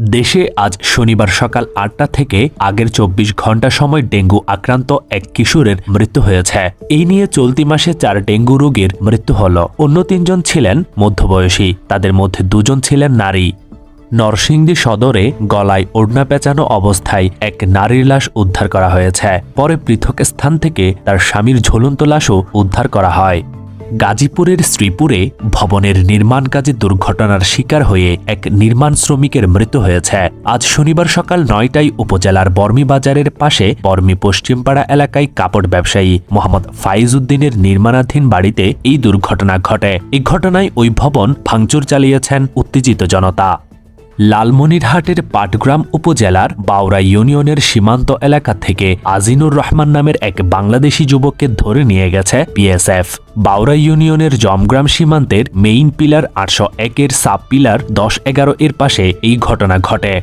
দেশে আজ শনিবার সকাল আটটা থেকে আগের চব্বিশ ঘণ্টা সময় ডেঙ্গু আক্রান্ত এক কিশোরের মৃত্যু হয়েছে। এই নিয়ে চলতি মাসে চার ডেঙ্গু রোগীর মৃত্যু হল। অন্য তিনজন ছিলেন মধ্যবয়সী, তাদের মধ্যে দুজন ছিলেন নারী। নরসিংদী সদরে গলায় ওড়না পেঁচানো অবস্থায় এক নারীর লাশ উদ্ধার করা হয়েছে। পরে পৃথক স্থান থেকে তার স্বামীর ঝুলন্ত লাশও উদ্ধার করা হয়। গাজীপুরের শ্রীপুরে ভবনের নির্মাণ কাজে দুর্ঘটনার শিকার হয়ে এক নির্মাণ শ্রমিকের মৃত্যু হয়েছে। আজ শনিবার সকাল নয়টায় উপজেলার বর্মি বাজারের পাশে বর্মি পশ্চিমপাড়া এলাকায় কাপড় ব্যবসায়ী মোহাম্মদ ফাইজ উদ্দিনের নির্মাণাধীন বাড়িতে এই দুর্ঘটনা ঘটে। এই ঘটনায় ওই ভবন ভাঙচুর চালিয়েছেন উত্তেজিত জনতা। লালমনিরহাটের পাটগ্রাম উপজেলার বাউরা ইউনিয়নের সীমান্ত এলাকা থেকে আজিনুর রহমান নামের এক বাংলাদেশি যুবককে ধরে নিয়ে গেছে পিএসএফ বাউরা ইউনিয়নের জমগ্রাম সীমান্তের মেইন পিলার আটশো একের সাব পিলার দশ এগারো এর পাশে এই ঘটনা ঘটে।